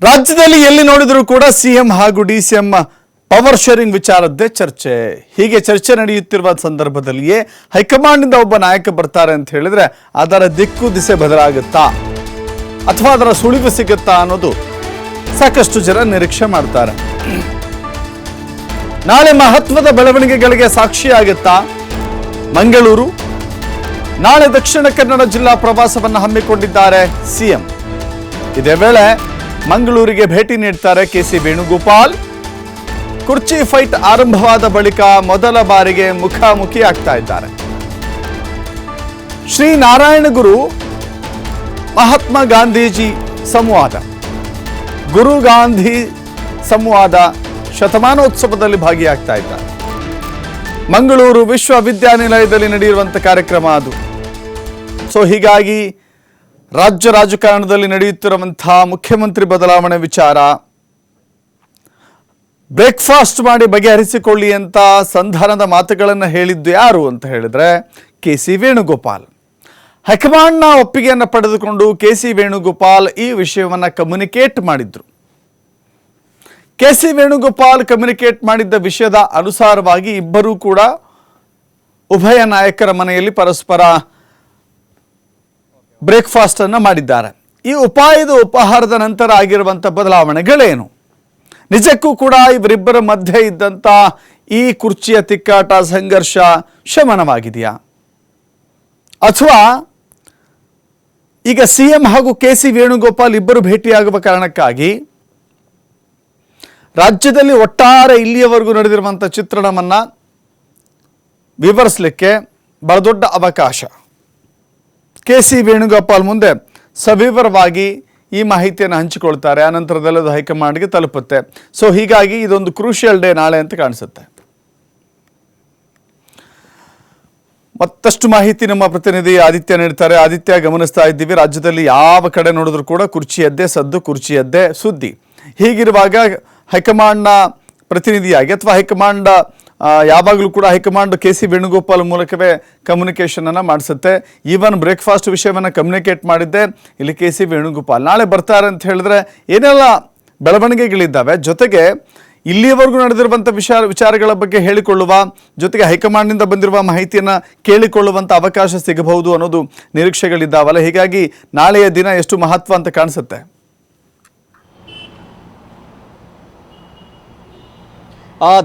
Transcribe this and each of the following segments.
ರಾಜ್ಯದಲ್ಲಿ ಎಲ್ಲಿ ನೋಡಿದರೂ ಕೂಡ ಸಿಎಂ ಹಾಗೂ ಡಿಸಿಎಂ ಪವರ್ ಶೇರಿಂಗ್ ವಿಚಾರದ್ದೇ ಚರ್ಚೆ. ಹೀಗೆ ಚರ್ಚೆ ನಡೆಯುತ್ತಿರುವ ಸಂದರ್ಭದಲ್ಲಿಯೇ ಹೈಕಮಾಂಡ್ನಿಂದ ಒಬ್ಬ ನಾಯಕ ಬರ್ತಾರೆ ಅಂತ ಹೇಳಿದ್ರೆ ಅದರ ದಿಕ್ಕು ದಿಸೆ ಬದಲಾಗುತ್ತಾ? ಅಥವಾ ಅದರ ಸುಳಿವು ಸಿಗುತ್ತಾ ಅನ್ನೋದು ಸಾಕಷ್ಟು ಜನ ನಿರೀಕ್ಷೆ ಮಾಡ್ತಾರೆ. ನಾಳೆ ಮಹತ್ವದ ಬೆಳವಣಿಗೆಗಳಿಗೆ ಸಾಕ್ಷಿಯಾಗುತ್ತಾ? ಮಂಗಳೂರು, ನಾಳೆ ದಕ್ಷಿಣ ಕನ್ನಡ ಜಿಲ್ಲಾ ಪ್ರವಾಸವನ್ನು ಹಮ್ಮಿಕೊಂಡಿದ್ದಾರೆ ಸಿಎಂ. ಇದೇ ವೇಳೆ ಮಂಗಳೂರಿಗೆ ಭೇಟಿ ನೀಡ್ತಾರೆ ಕೆಸಿ ವೇಣುಗೋಪಾಲ್. ಕುರ್ಚಿ ಫೈಟ್ ಆರಂಭವಾದ ಬಳಿಕ ಮೊದಲ ಬಾರಿಗೆ ಮುಖಾಮುಖಿ ಆಗ್ತಾ ಇದ್ದಾರೆ. ಶ್ರೀ ನಾರಾಯಣ ಗುರು ಮಹಾತ್ಮ ಗಾಂಧೀಜಿ ಸಂವಾದ. ಗುರು ಗಾಂಧಿ ಸಂವಾದ ಶತಮಾನೋತ್ಸವದಲ್ಲಿ ಭಾಗಿಯಾಗ್ತಾ ಇದ್ದಾರೆ. ಮಂಗಳೂರು ವಿಶ್ವವಿದ್ಯಾನಿಲಯದಲ್ಲಿ ನಡೆಯುವಂಥ ಕಾರ್ಯಕ್ರಮ ಅದು. ಸೊ ಹೀಗಾಗಿ ರಾಜ್ಯ ರಾಜಕಾರಣದಲ್ಲಿ ನಡೆಯುತ್ತಿರುವಂತಹ ಮುಖ್ಯಮಂತ್ರಿ ಬದಲಾವಣೆ ವಿಚಾರ. ಬ್ರೇಕ್ಫಾಸ್ಟ್ ಮಾಡಿ ಬಗೆಹರಿಸಿಕೊಳ್ಳಿ ಅಂತ ಸಂಧಾನದ ಮಾತುಗಳನ್ನು ಹೇಳಿದ್ದು ಯಾರು ಅಂತ ಹೇಳಿದ್ರೆ ಕೆ ಸಿ ವೇಣುಗೋಪಾಲ್. ಹೈಕಮಾಂಡ್ನ ಒಪ್ಪಿಗೆಯನ್ನು ಪಡೆದುಕೊಂಡು ಕೆ ಸಿ ವೇಣುಗೋಪಾಲ್ ಈ ವಿಷಯವನ್ನು ಕಮ್ಯುನಿಕೇಟ್ ಮಾಡಿದ್ರು. ಕೆ ಸಿ ವೇಣುಗೋಪಾಲ್ ಕಮ್ಯುನಿಕೇಟ್ ಮಾಡಿದ್ದ ವಿಷಯದ ಅನುಸಾರವಾಗಿ ಇಬ್ಬರೂ ಕೂಡ ಉಭಯ ನಾಯಕರ ಮನೆಯಲ್ಲಿ ಪರಸ್ಪರ ಬ್ರೇಕ್ಫಾಸ್ಟ್ ಅನ್ನು ಮಾಡಿದ್ದಾರೆ. ಈ ಉಪಾಯದ ಉಪಹಾರದ ನಂತರ ಆಗಿರುವಂಥ ಬದಲಾವಣೆಗಳೇನು? ನಿಜಕ್ಕೂ ಕೂಡ ಇವರಿಬ್ಬರ ಮಧ್ಯೆ ಇದ್ದಂಥ ಈ ಕುರ್ಚಿಯ ತಿಕ್ಕಾಟ, ಸಂಘರ್ಷ ಶಮನವಾಗಿದೆಯಾ? ಅಥವಾ ಈಗ ಸಿ ಎಂ ಹಾಗೂ ಕೆ ಸಿ ವೇಣುಗೋಪಾಲ್ ಇಬ್ಬರು ಭೇಟಿಯಾಗುವ ಕಾರಣಕ್ಕಾಗಿ ರಾಜ್ಯದಲ್ಲಿ ಒಟ್ಟಾರೆ ಇಲ್ಲಿಯವರೆಗೂ ನಡೆದಿರುವಂಥ ಚಿತ್ರಣವನ್ನು ವಿವರಿಸಲಿಕ್ಕೆ ಬಹಳ ದೊಡ್ಡ ಅವಕಾಶ. ಕೆ ಸಿ ವೇಣುಗೋಪಾಲ್ ಮುಂದೆ ಸವಿವರವಾಗಿ ಈ ಮಾಹಿತಿಯನ್ನು ಹಂಚಿಕೊಳ್ತಾರೆ. ಆನಂತರದಲ್ಲಿ ಅದು ಹೈಕಮಾಂಡ್ಗೆ ತಲುಪುತ್ತೆ. ಸೊ ಹೀಗಾಗಿ ಇದೊಂದು ಕ್ರೂಷಿಯಲ್ ಡೇ ನಾಳೆ ಅಂತ ಕಾಣಿಸುತ್ತೆ. ಮತ್ತಷ್ಟು ಮಾಹಿತಿ ನಮ್ಮ ಪ್ರತಿನಿಧಿ ಆದಿತ್ಯ ನೀಡ್ತಾರೆ. ಆದಿತ್ಯ, ಗಮನಿಸ್ತಾ ಇದ್ದೀವಿ. ರಾಜ್ಯದಲ್ಲಿ ಯಾವ ಕಡೆ ನೋಡಿದ್ರು ಕೂಡ ಕುರ್ಚಿಯದ್ದೇ ಸದ್ದು, ಕುರ್ಚಿಯದ್ದೇ ಸುದ್ದಿ. ಹೀಗಿರುವಾಗ ಹೈಕಮಾಂಡ್ನ ಪ್ರತಿನಿಧಿಯಾಗಿ ಅಥವಾ ಹೈಕಮಾಂಡ್ ಯಾವಾಗಲೂ ಕೂಡ ಹೈಕಮಾಂಡ್ ಕೆ ಸಿ ವೇಣುಗೋಪಾಲ್ ಮೂಲಕವೇ ಕಮ್ಯುನಿಕೇಷನನ್ನು ಮಾಡಿಸುತ್ತೆ. ಈವನ್ ಬ್ರೇಕ್ಫಾಸ್ಟ್ ವಿಷಯವನ್ನು ಕಮ್ಯುನಿಕೇಟ್ ಮಾಡಿದ್ದೆ. ಇಲ್ಲಿ ಕೆ ಸಿ ವೇಣುಗೋಪಾಲ್. ನಾಳೆ ಬರ್ತಾರೆ ಅಂತ ಹೇಳಿದ್ರೆ ಏನೆಲ್ಲ ಬೆಳವಣಿಗೆಗಳಿದ್ದಾವೆ? ಜೊತೆಗೆ ಇಲ್ಲಿಯವರೆಗೂ ನಡೆದಿರುವಂಥ ವಿಚಾರ ವಿಚಾರಗಳ ಬಗ್ಗೆ ಹೇಳಿಕೊಳ್ಳುವ, ಜೊತೆಗೆ ಹೈಕಮಾಂಡ್ನಿಂದ ಬಂದಿರುವ ಮಾಹಿತಿಯನ್ನು ಕೇಳಿಕೊಳ್ಳುವಂಥ ಅವಕಾಶ ಸಿಗಬಹುದು ಅನ್ನೋದು ನಿರೀಕ್ಷೆಗಳಿದ್ದಾವಲ್ಲ. ಹೀಗಾಗಿ ನಾಳೆಯ ದಿನ ಎಷ್ಟು ಮಹತ್ವ ಅಂತ ಕಾಣಿಸುತ್ತೆ?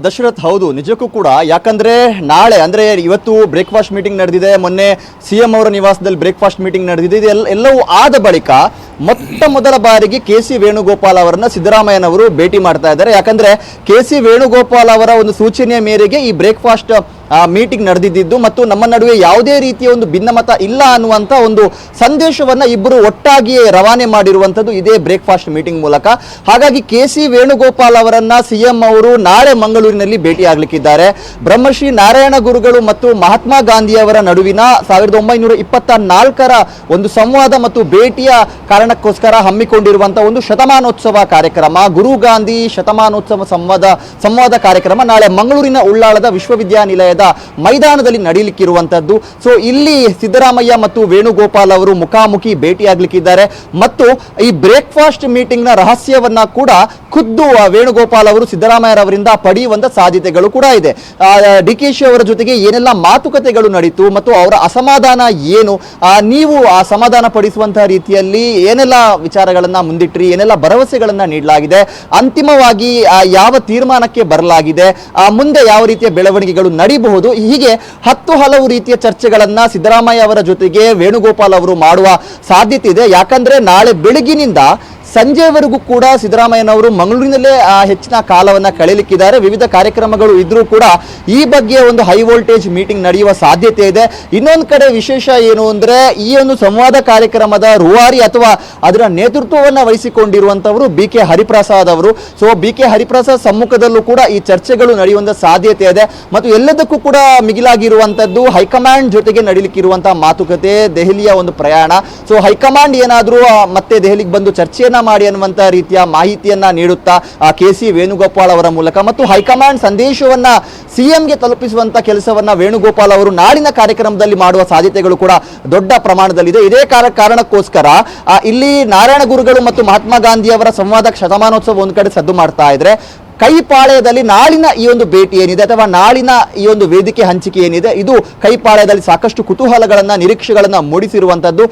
ದಶರಥ್ ಹೌದು, ನಿಜಕ್ಕೂ ಕೂಡ. ಯಾಕಂದ್ರೆ ನಾಳೆ, ಅಂದ್ರೆ ಇವತ್ತು ಬ್ರೇಕ್ಫಾಸ್ಟ್ ಮೀಟಿಂಗ್ ನಡೆದಿದೆ, ಮೊನ್ನೆ ಸಿ ಎಂ ಅವರ ನಿವಾಸದಲ್ಲಿ ಬ್ರೇಕ್ಫಾಸ್ಟ್ ಮೀಟಿಂಗ್ ನಡೆದಿದೆ. ಇದು ಎಲ್ಲ- ಎಲ್ಲವೂ ಆದ ಬಳಿಕ ಮೊಟ್ಟ ಮೊದಲ ಬಾರಿಗೆ ಕೆ ಸಿ ವೇಣುಗೋಪಾಲ್ ಅವರನ್ನ ಸಿದ್ದರಾಮಯ್ಯನವರು ಭೇಟಿ ಮಾಡ್ತಾ ಇದ್ದಾರೆ. ಯಾಕಂದ್ರೆ ಕೆ ಸಿ ವೇಣುಗೋಪಾಲ್ ಅವರ ಒಂದು ಸೂಚನೆಯ ಮೇರೆಗೆ ಈ ಬ್ರೇಕ್ಫಾಸ್ಟ್ ಮೀಟಿಂಗ್ ನಡೆದಿದ್ದು ಮತ್ತು ನಮ್ಮ ನಡುವೆ ಯಾವುದೇ ರೀತಿಯ ಒಂದು ಭಿನ್ನಮತ ಇಲ್ಲ ಅನ್ನುವಂಥ ಒಂದು ಸಂದೇಶವನ್ನ ಇಬ್ಬರು ಒಟ್ಟಾಗಿಯೇ ರವಾನೆ ಮಾಡಿರುವಂಥದ್ದು ಇದೇ ಬ್ರೇಕ್ಫಾಸ್ಟ್ ಮೀಟಿಂಗ್ ಮೂಲಕ. ಹಾಗಾಗಿ ಕೆ ಸಿ ವೇಣುಗೋಪಾಲ್ ಅವರನ್ನ ಸಿಎಂ ಅವರು ನಾಳೆ ಮಂಗಳೂರಿನಲ್ಲಿ ಭೇಟಿಯಾಗಲಿಕ್ಕಿದ್ದಾರೆ. ಬ್ರಹ್ಮಶ್ರೀ ನಾರಾಯಣ ಗುರುಗಳು ಮತ್ತು ಮಹಾತ್ಮ ಗಾಂಧಿಯವರ ನಡುವಿನ ಸಾವಿರದ ಒಂಬೈನೂರ ಇಪ್ಪತ್ತ ನಾಲ್ಕರ ಒಂದು ಸಂವಾದ ಮತ್ತು ಭೇಟಿಯ ಕಾರಣಕ್ಕೋಸ್ಕರ ಹಮ್ಮಿಕೊಂಡಿರುವಂತಹ ಒಂದು ಶತಮಾನೋತ್ಸವ ಕಾರ್ಯಕ್ರಮ, ಗುರು ಗಾಂಧಿ ಶತಮಾನೋತ್ಸವ ಸಂವಾದ ಸಂವಾದ ಕಾರ್ಯಕ್ರಮ ನಾಳೆ ಮಂಗಳೂರಿನ ಉಳ್ಳಾಳದ ವಿಶ್ವವಿದ್ಯಾನಿಲಯದ ಮೈದಾನದಲ್ಲಿ ನಡೀಲಿಕ್ಕಿರುವಂತದ್ದು ಸೊ ಇಲ್ಲಿ ಸಿದ್ದರಾಮಯ್ಯ ಮತ್ತು ವೇಣುಗೋಪಾಲ್ ಅವರು ಮುಖಾಮುಖಿ ಭೇಟಿಯಾಗಲಿಕ್ಕಿದ್ದಾರೆ. ಮತ್ತು ಈ ಬ್ರೇಕ್ಫಾಸ್ಟ್ ಮೀಟಿಂಗ್ನ ರಹಸ್ಯವನ್ನ ಕೂಡ ಖುದ್ದು ವೇಣುಗೋಪಾಲ್ ಅವರು ಸಿದ್ದರಾಮಯ್ಯರವರಿಂದ ಪಡೆಯುವಂತ ಸಾಧ್ಯತೆಗಳು ಕೂಡ ಇದೆ. ಡಿ ಕೆ ಶಿ ಅವರ ಜೊತೆಗೆ ಏನೆಲ್ಲ ಮಾತುಕತೆಗಳು ನಡೀತು ಮತ್ತು ಅವರ ಅಸಮಾಧಾನ ಏನು? ನೀವು ಆ ಸಮಾಧಾನ ಪಡಿಸುವಂತಹ ರೀತಿಯಲ್ಲಿ ಏನೆಲ್ಲ ವಿಚಾರಗಳನ್ನ ಮುಂದಿಟ್ರಿ? ಏನೆಲ್ಲ ಭರವಸೆಗಳನ್ನ ನೀಡಲಾಗಿದೆ? ಅಂತಿಮವಾಗಿ ಯಾವ ತೀರ್ಮಾನಕ್ಕೆ ಬರಲಾಗಿದೆ? ಮುಂದೆ ಯಾವ ರೀತಿಯ ಬೆಳವಣಿಗೆಗಳು ನಡೀಬಹುದು? ಹೀಗೆ ಹತ್ತು ಹಲವು ರೀತಿಯ ಚರ್ಚೆಗಳನ್ನ ಸಿದ್ದರಾಮಯ್ಯ ಅವರ ಜೊತೆಗೆ ವೇಣುಗೋಪಾಲ್ ಅವರು ಮಾಡುವ ಸಾಧ್ಯತೆ ಇದೆ. ಯಾಕಂದ್ರೆ ನಾಳೆ ಬೆಳಗಿನಿಂದ ಸಂಜೆವರೆಗೂ ಕೂಡ ಸಿದ್ದರಾಮಯ್ಯನವರು ಮಂಗಳೂರಿನಲ್ಲೇ ಹೆಚ್ಚಿನ ಕಾಲವನ್ನು ಕಳೆಯಲಿಕ್ಕಿದ್ದಾರೆ ವಿವಿಧ ಕಾರ್ಯಕ್ರಮಗಳು ಇದ್ರೂ ಕೂಡ ಈ ಬಗ್ಗೆ ಒಂದು ಹೈ ವೋಲ್ಟೇಜ್ ಮೀಟಿಂಗ್ ನಡೆಯುವ ಸಾಧ್ಯತೆ ಇದೆ. ಇನ್ನೊಂದು ಕಡೆ ವಿಶೇಷ ಏನು ಅಂದರೆ, ಈ ಒಂದು ಸಂವಾದ ಕಾರ್ಯಕ್ರಮದ ರೂವಾರಿ ಅಥವಾ ಅದರ ನೇತೃತ್ವವನ್ನು ವಹಿಸಿಕೊಂಡಿರುವಂಥವರು ಬಿ ಕೆ ಹರಿಪ್ರಸಾದ್ ಅವರು. ಸೊ ಬಿ ಕೆ ಹರಿಪ್ರಸಾದ್ ಸಮ್ಮುಖದಲ್ಲೂ ಕೂಡ ಈ ಚರ್ಚೆಗಳು ನಡೆಯುವಂಥ ಸಾಧ್ಯತೆ ಇದೆ. ಮತ್ತು ಎಲ್ಲದಕ್ಕೂ ಕೂಡ ಮಿಗಿಲಾಗಿರುವಂಥದ್ದು ಹೈಕಮಾಂಡ್ ಜೊತೆಗೆ ನಡೀಲಿಕ್ಕಿರುವಂಥ ಮಾತುಕತೆ, ದೆಹಲಿಯ ಒಂದು ಪ್ರಯಾಣ. ಸೊ ಹೈಕಮಾಂಡ್ ಏನಾದರೂ ಮತ್ತೆ ದೆಹಲಿಗೆ ಬಂದು ಚರ್ಚೆಯನ್ನ ಮಾಡಿ ಅನ್ನುವಂತ ರೀತಿಯ ಮಾಹಿತಿಯನ್ನ ನೀಡುತ್ತಾ ಕೆ ಸಿ ವೇಣುಗೋಪಾಲ್ ಅವರ ಮೂಲಕ ಮತ್ತು ಹೈಕಮಾಂಡ್ ಸಂದೇಶವನ್ನ ಸಿಎಂಗೆ ತಲುಪಿಸುವಂತ ಕೆಲಸವನ್ನ ವೇಣುಗೋಪಾಲ್ ಅವರು ನಾಡಿನ ಕಾರ್ಯಕ್ರಮದಲ್ಲಿ ಮಾಡುವ ಸಾಧ್ಯತೆಗಳು ಕೂಡ ದೊಡ್ಡ ಪ್ರಮಾಣದಲ್ಲಿದೆ. ಇದೇ ಕಾರ, ಕಾರಣಕ್ಕೋಸ್ಕರ ಇಲ್ಲಿ ನಾರಾಯಣ ಗುರುಗಳು ಮತ್ತು ಮಹಾತ್ಮ ಗಾಂಧಿ ಅವರ ಸಂವಾದ ಶತಮಾನೋತ್ಸವ ಒಂದು ಕಡೆ ಸದ್ದು ಮಾಡ್ತಾ ಇದ್ರೆ ಕೈಪಾಳ್ಯದಲ್ಲಿ ನಾಳಿನ ಈ ಒಂದು ಭೇಟಿ ಏನಿದೆ ಅಥವಾ ನಾಳಿನ ಈ ಒಂದು ವೇದಿಕೆ ಹಂಚಿಕೆ ಏನಿದೆ ಇದು ಕೈಪಾಳೆಯದಲ್ಲಿ ಸಾಕಷ್ಟು ಕುತೂಹಲಗಳನ್ನ ನಿರೀಕ್ಷೆಗಳನ್ನ ಮೂಡಿಸಿರುವಂತದ್ದು.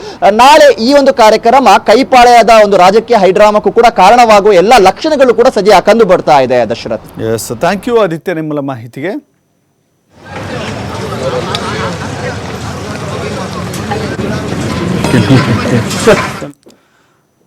ನಾಳೆ ಈ ಒಂದು ಕಾರ್ಯಕ್ರಮ ಕೈಪಾಳೆಯದ ಒಂದು ರಾಜಕೀಯ ಹೈಡ್ರಾಮಕ್ಕೂ ಕೂಡ ಕಾರಣವಾಗುವ ಎಲ್ಲ ಲಕ್ಷಣಗಳು ಕೂಡ ಸದ್ಯ ಕಂಡು ಬರ್ತಾ ಇದೆ Dasharath. Yes thank you Aditya ನಿಮ್ಮಲ ಮಾಹಿತಿಗೆ.